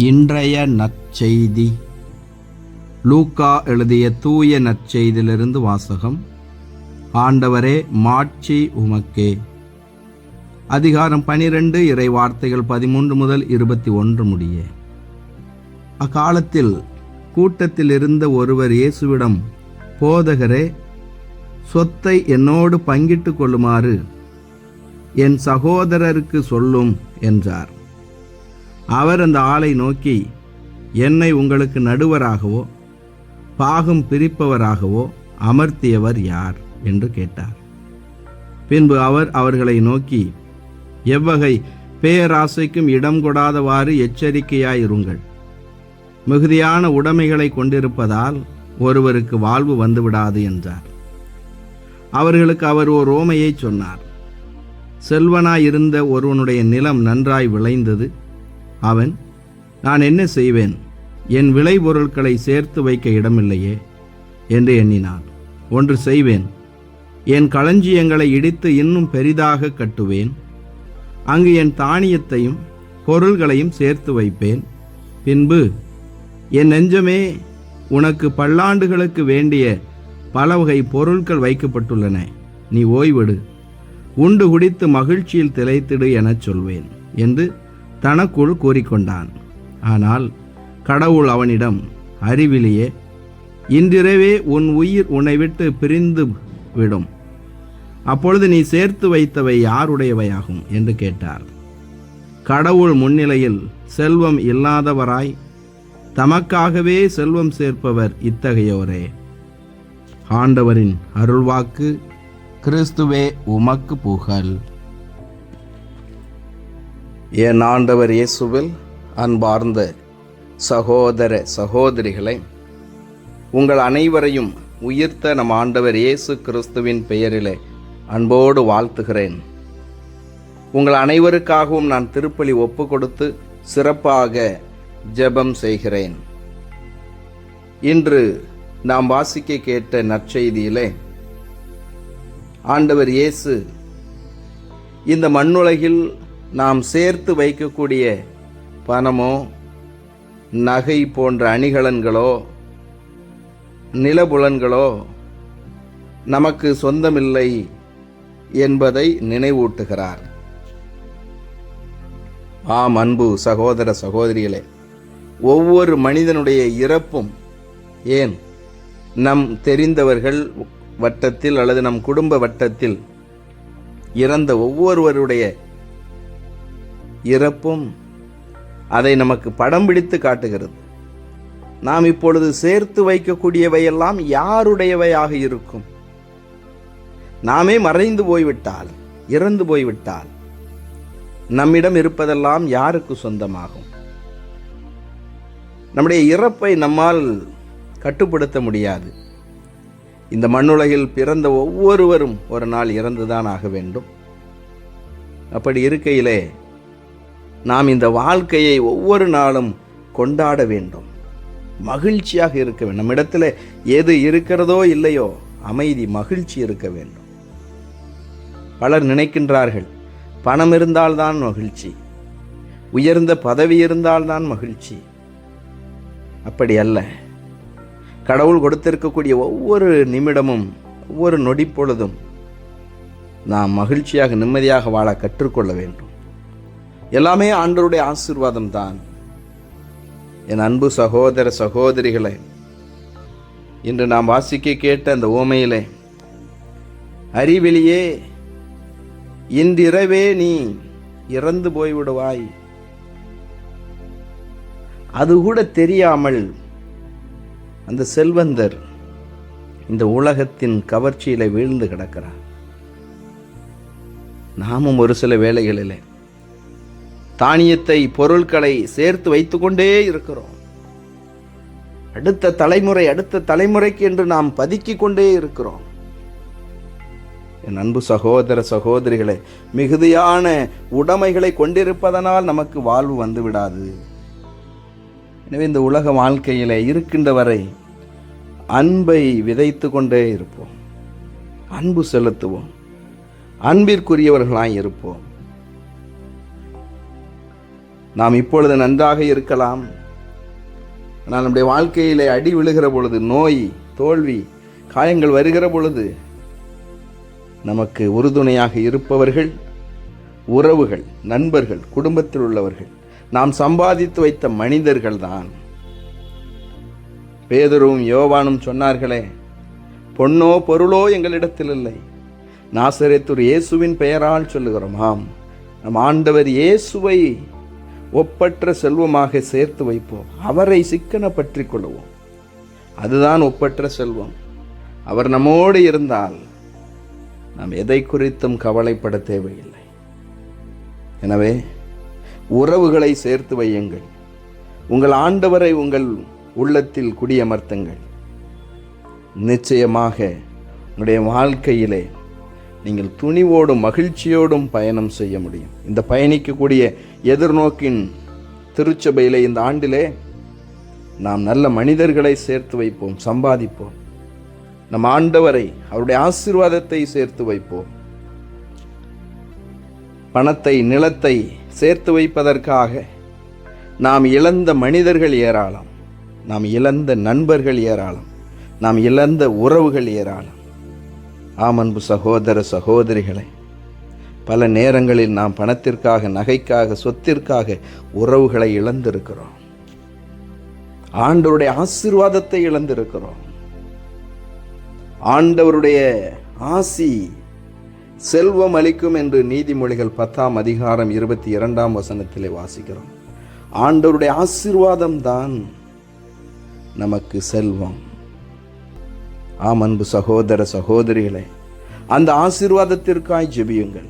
இன்றைய நற்செய்தி. லூக்கா எழுதிய தூய நற்செய்தியிலிருந்து வாசகம். ஆண்டவரே மாட்சி உமக்கே. அதிகாரம் பனிரெண்டு இறை வார்த்தைகள் பதிமூன்று முதல் இருபத்தி ஒன்று முடிய. அக்காலத்தில் கூட்டத்தில் இருந்த ஒருவர் இயேசுவிடம் போதகரே சொத்தை என்னோடு பங்கிட்டு கொள்ளுமாறு என் சகோதரருக்கு சொல்லும் என்றார். அவர் அந்த ஆளை நோக்கி என்னை உங்களுக்கு நடுவராகவோ பாகம் பிரிப்பவராகவோ அமர்த்தியவர் யார்? என்று கேட்டார். பின்பு அவர் அவர்களை நோக்கி எவ்வகை பேராசைக்கும் இடம் கொடாதவாறு எச்சரிக்கையாயிருங்கள். மிகுதியான உடைமைகளை கொண்டிருப்பதால் ஒருவருக்கு வாழ்வு வந்துவிடாது என்றார். அவர்களுக்கு அவர் ஓர் ஓமையை சொன்னார். செல்வனாயிருந்த ஒருவனுடைய நிலம் நன்றாய் விளைந்தது. அவன் நான் என்ன செய்வேன்? என் விளைபொருட்களை சேர்த்து வைக்க இடமில்லையே? என்று எண்ணினான். ஒன்று செய்வேன். என் களஞ்சியங்களை இடித்து இன்னும் பெரிதாக கட்டுவேன். அங்கு என் தானியத்தையும் பொருள்களையும் சேர்த்து வைப்பேன். பின்பு என் நெஞ்சமே உனக்கு பல்லாண்டுகளுக்கு வேண்டிய பல வகை பொருட்கள் வைக்கப்பட்டுள்ளன. நீ ஓய்வெடு. உண்டு குடித்து மகிழ்ச்சியில் திளைத்திடு எனச் சொல்வேன். என்று தனக்குள் கூறிக்கொண்டான். ஆனால் கடவுள் அவனிடம் அறிவிலேயே இன்றிரவே உன் உயிர் உன்னை விட்டு பிரிந்து விடும். அப்பொழுது நீ சேர்த்து வைத்தவை யாருடையவையாகும்? என்று கேட்டார். கடவுள் முன்னிலையில் செல்வம் இல்லாதவராய் தமக்காகவே செல்வம் சேர்ப்பவர் இத்தகையோரே. ஆண்டவரின் அருள்வாக்கு கிறிஸ்துவே உமக்கு புகழ். என் ஆண்டவர் இயேசுவில் அன்பார்ந்த சகோதர சகோதரிகளை உங்கள் அனைவரையும் உயிர்த்த நம் ஆண்டவர் இயேசு கிறிஸ்துவின் பெயரிலே அன்போடு வாழ்த்துகிறேன். உங்கள் அனைவருக்காகவும் நான் திருப்பலி ஒப்பு கொடுத்து சிறப்பாக ஜெபம் செய்கிறேன். இன்று நாம் வாசிக்க கேட்ட நற்செய்தியிலே ஆண்டவர் இயேசு இந்த மண்ணுலகில் நாம் சேர்த்து வைக்கக்கூடிய பணமோ நகை போன்ற அணிகலன்களோ நிலபுலன்களோ நமக்கு சொந்தமில்லை என்பதை நினைவூட்டுகிறார். ஆம் அன்பு சகோதர சகோதரிகளே ஒவ்வொரு மனிதனுடைய இறப்பும் ஏன் நம் தெரிந்தவர்கள் வட்டத்தில் அல்லது நம் குடும்ப வட்டத்தில் இறந்த ஒவ்வொருவருடைய இறப்பும் அதை நமக்கு படம் பிடித்து காட்டுகிறது. நாம் இப்பொழுது சேர்த்து வைக்கக்கூடியவையெல்லாம் யாருடையவையாக இருக்கும்? நாமே மறைந்து போய்விட்டால் இறந்து போய்விட்டால் நம்மிடம் இருப்பதெல்லாம் யாருக்கு சொந்தமாகும்? நம்முடைய இறப்பை நம்மால் கட்டுப்படுத்த முடியாது. இந்த மண்ணுலகில் பிறந்த ஒவ்வொருவரும் ஒரு நாள் இறந்துதான் ஆக வேண்டும். அப்படி இருக்கையிலே நாம் இந்த வாழ்க்கையை ஒவ்வொரு நாளும் கொண்டாட வேண்டும். மகிழ்ச்சியாக இருக்க வேண்டும். நம்மிடத்தில் எது இருக்கிறதோ இல்லையோ அமைதி மகிழ்ச்சி இருக்க வேண்டும். பலர் நினைக்கின்றார்கள் பணம் இருந்தால்தான் மகிழ்ச்சி. உயர்ந்த பதவி இருந்தால்தான் மகிழ்ச்சி. அப்படி அல்ல. கடவுள் கொடுத்திருக்கக்கூடிய ஒவ்வொரு நிமிடமும் ஒவ்வொரு நொடிப்பொழுதும் நாம் மகிழ்ச்சியாக நிம்மதியாக வாழ கற்றுக்கொள்ள வேண்டும். எல்லாமே ஆண்டருடைய ஆசீர்வாதம் தான் என் அன்பு சகோதர சகோதரிகளை இன்று நாம் வாசிக்க கேட்ட அந்த ஓமையிலே அறிவிலியே இன்றிரவே நீ இறந்து போய்விடுவாய். அது கூட தெரியாமல் அந்த செல்வந்தர் இந்த உலகத்தின் கவர்ச்சியில் வீழ்ந்து கிடக்கிறார். நாமும் ஒரு சில வேளைகளில் தானியத்தை பொருட்களை சேர்த்து வைத்துக்கொண்டே இருக்கிறோம். அடுத்த தலைமுறை அடுத்த தலைமுறைக்கு என்று நாம் பதுக்கிக் கொண்டே இருக்கிறோம். என் அன்பு சகோதர சகோதரிகளை மிகுதியான உடைமைகளை கொண்டிருப்பதனால் நமக்கு வாழ்வு வந்து விடாது எனவே இந்த உலக வாழ்க்கையில் இருக்கின்ற வரை அன்பை விதைத்து கொண்டே இருப்போம். அன்பு செலுத்துவோம். அன்பிற்குரியவர்களாய் இருப்போம். நாம் இப்பொழுது நன்றாக இருக்கலாம். ஆனால் நம்முடைய வாழ்க்கையிலே அடி விழுகிற பொழுது நோய் தோல்வி காயங்கள் வருகிற பொழுது நமக்கு உறுதுணையாக இருப்பவர்கள் உறவுகள் நண்பர்கள் குடும்பத்தில் உள்ளவர்கள் நாம் சம்பாதித்து வைத்த மனிதர்கள் தான். யோவானும் சொன்னார்களே பொன்னோ பொருளோ எங்களிடத்தில் இல்லை. நாசரேத்தூர் இயேசுவின் பெயரால் சொல்லுகிறோம். ஆம் நம் ஆண்டவர் இயேசுவை ஒப்பற்ற செல்வமாக சேர்த்து வைப்போம். அவரை சிக்கன பற்றி கொள்வோம் அதுதான் ஒப்பற்ற செல்வம். அவர் நம்மோடு இருந்தால் நாம் எதை குறித்தும் கவலைப்பட தேவையில்லை. எனவே உறவுகளை சேர்த்து வையுங்கள். உங்கள் ஆண்டவரை உங்கள் உள்ளத்தில் குடியமர்த்துங்கள். நிச்சயமாக உங்களுடைய வாழ்க்கையிலே நீங்கள் துணிவோடும் மகிழ்ச்சியோடும் பயணம் செய்ய முடியும். இந்த பயணிக்கக்கூடிய எதிர்நோக்கின் திருச்சபையில் இந்த ஆண்டிலே நாம் நல்ல மனிதர்களை சேர்த்து வைப்போம் சம்பாதிப்போம். நம் ஆண்டவரை அவருடைய ஆசீர்வாதத்தை சேர்த்து வைப்போம். பணத்தை நிலத்தை சேர்த்து வைப்பதற்காக நாம் இழந்த மனிதர்கள் ஏராளம். நாம் இழந்த நண்பர்கள் ஏராளம். நாம் இழந்த உறவுகள் ஏராளம். ஆம் அன்பு சகோதர சகோதரிகளை பல நேரங்களில் நாம் பணத்திற்காக நகைக்காக சொத்திற்காக உறவுகளை இழந்திருக்கிறோம். ஆண்டவருடைய ஆசீர்வாதத்தை இழந்திருக்கிறோம். ஆண்டவருடைய ஆசி செல்வம் அளிக்கும் என்று நீதிமொழிகள் பத்தாம் அதிகாரம் இருபத்தி இரண்டாம் வசனத்திலே வாசிக்கிறோம். ஆண்டவருடைய ஆசீர்வாதம் தான் நமக்கு செல்வம். ஆம் அன்பு சகோதர சகோதரிகளே அந்த ஆசீர்வாதத்திற்காய் ஜெபியுங்கள்.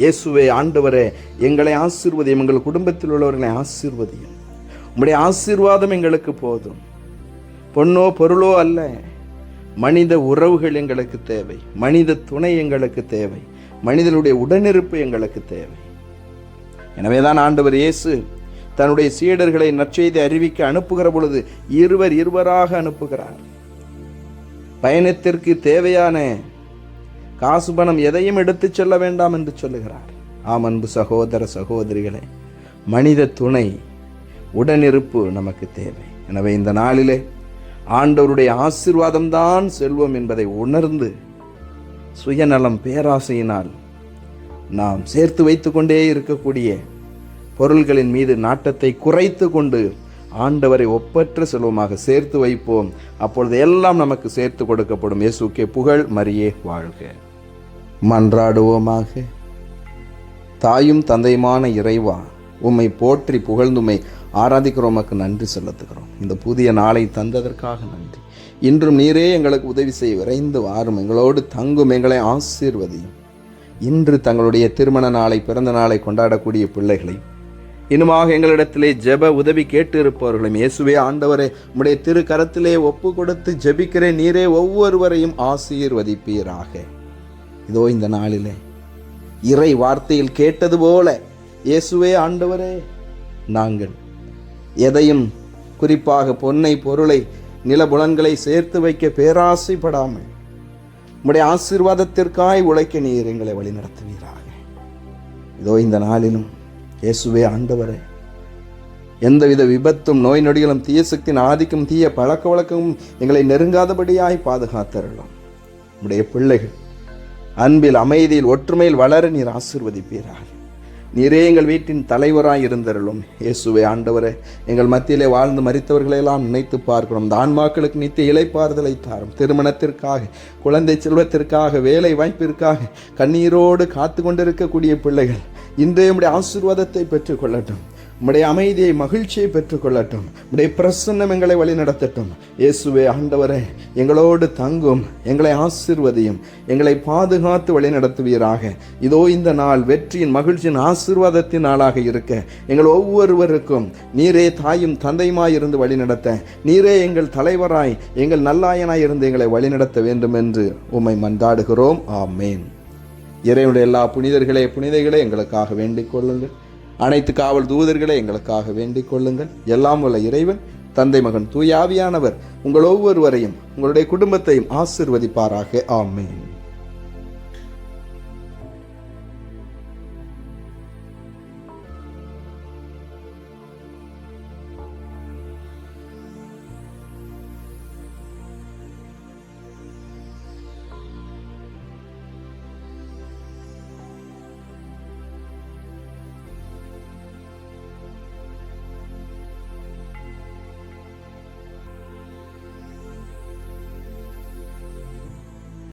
இயேசுவே ஆண்டவரே எங்களை ஆசீர்வதியும் எங்கள் குடும்பத்தில் உள்ளவர்களை ஆசீர்வதியும் உம்முடைய ஆசீர்வாதம் எங்களுக்கு போதும். பொன்னோ பொருளோ அல்ல மனித உறவுகள் எங்களுக்கு தேவை. மனித துணை எங்களுக்கு தேவை. மனிதனுடைய உடனிருப்பு எங்களுக்கு தேவை. எனவே தான் ஆண்டவர் இயேசு தன்னுடைய சீடர்களை நற்செய்தி அறிவிக்க அனுப்புகிற பொழுது இருவர் இருவராக அனுப்புகிறார். பயணத்திற்கு தேவையான காசு பணம் எதையும் எடுத்துச் செல்ல வேண்டாம் என்று சொல்லுகிறார். ஆம் அன்பு சகோதர சகோதரிகளே மனித துணை உடனிருப்பு நமக்கு தேவை. எனவே இந்த நாளிலே ஆண்டவருடைய ஆசீர்வாதம்தான் செல்வம் என்பதை உணர்ந்து சுயநலம் பேராசையினால் நாம் சேர்த்து வைத்து கொண்டே இருக்கக்கூடிய பொருள்களின் மீது நாட்டத்தை குறைத்து கொண்டு ஆண்டவரை ஒப்பற்ற செல்வமாக சேர்த்து வைப்போம். அப்பொழுது எல்லாம் நமக்கு சேர்த்து கொடுக்கப்படும். இயேசுக்கே புகழ் மரியே வாழ்க. மன்றாடுவோமாக. தாயும் தந்தையுமான இறைவா உம்மை போற்றி புகழ்ந்துமை. ஆராதிக்கிறோம் நன்றி செலுத்துகிறோம். இந்த புதிய நாளை தந்ததற்காக நன்றி. இன்றும் நீரே எங்களுக்கு உதவி செய்ய விரைந்து வாரும். எங்களோடு தங்கும் எங்களை ஆசீர்வதியும் இன்று தங்களுடைய திருமண நாளை பிறந்த நாளை கொண்டாடக்கூடிய பிள்ளைகளை இன்னுமாக எங்களிடத்திலே ஜெப உதவி கேட்டு இருப்பவர்களும் இயேசுவே ஆண்டவரே உடைய திரு கரத்திலே ஒப்பு கொடுத்து ஜெபிக்கிறேன். நீரே ஒவ்வொருவரையும் ஆசீர்வதிப்பீராக. இதோ இந்த நாளிலே இறை வார்த்தையில் கேட்டது போல இயேசுவே ஆண்டவரே நாங்கள் எதையும் குறிப்பாக பொன்னை பொருளை நிலபுலன்களை சேர்த்து வைக்க பேராசைப்படாமல் உம்முடைய ஆசீர்வாதத்திற்காய் உழைக்க நீர் எங்களை வழிநடத்துவீராக. இதோ இந்த நாளிலும் இயேசுவே ஆண்டவரே. எந்தவித விபத்தும் நோய் நொடிகளும் தீய சக்தியின் ஆதிக்கும் தீய பழக்க வழக்கமும் எங்களை நெருங்காதபடியாய் பாதுகாத்தரலாம் உடைய பிள்ளைகள் அன்பில் அமைதியில் ஒற்றுமையில் வளர நீர் ஆசிர்வதிப்பீராக. நீரே எங்கள் வீட்டின் தலைவராய் இருந்தருளும். இயேசுவே ஆண்டவரே எங்கள் மத்தியிலே வாழ்ந்து மறித்தவர்களையெல்லாம் நினைத்து பார்க்கிறோம். இந்த ஆன்மாக்களுக்கு நித்திய இலைப்பாறுதலை தாரும். திருமணத்திற்காக குழந்தை செல்வத்திற்காக வேலை வாய்ப்பிற்காக கண்ணீரோடு காத்து கொண்டிருக்கக்கூடிய பிள்ளைகள் இன்றைய உடைய ஆசீர்வாதத்தை பெற்றுக்கொள்ளட்டும். உம்முடைய அமைதியை மகிழ்ச்சியை பெற்றுக்கொள்ளட்டும். உம்முடைய பிரசன்னம் எங்களை வழி நடத்தட்டும் இயேசுவே ஆண்டவரே எங்களோடு தங்கும் எங்களை ஆசீர்வதியும் எங்களை பாதுகாத்து வழி நடத்துவீராக இதோ இந்த நாள் வெற்றியின் மகிழ்ச்சியின் ஆசீர்வாதத்தின் நாளாக இருக்க. எங்கள் ஒவ்வொருவருக்கும் நீரே தாயும் தந்தையுமாய் இருந்து வழி நடத்த நீரே எங்கள் தலைவராய் எங்கள் நல்லாயனாய் இருந்து எங்களை வழிநடத்த வேண்டும் என்று உம்மை மன்றாடுகிறோம். ஆமேன். இறைவனுடைய எல்லா புனிதர்களே புனிதைகளே எங்களுக்காக வேண்டிக் கொள்ளுங்கள். அனைத்து காவல் தூதர்களே எங்களுக்காக வேண்டிக் கொள்ளுங்கள். எல்லாம் உள்ள இறைவன் தந்தை மகன் தூயாவியானவர் உங்கள் ஒவ்வொருவரையும் உங்களுடைய குடும்பத்தையும் ஆசிர்வதிப்பாராக. ஆமேன்.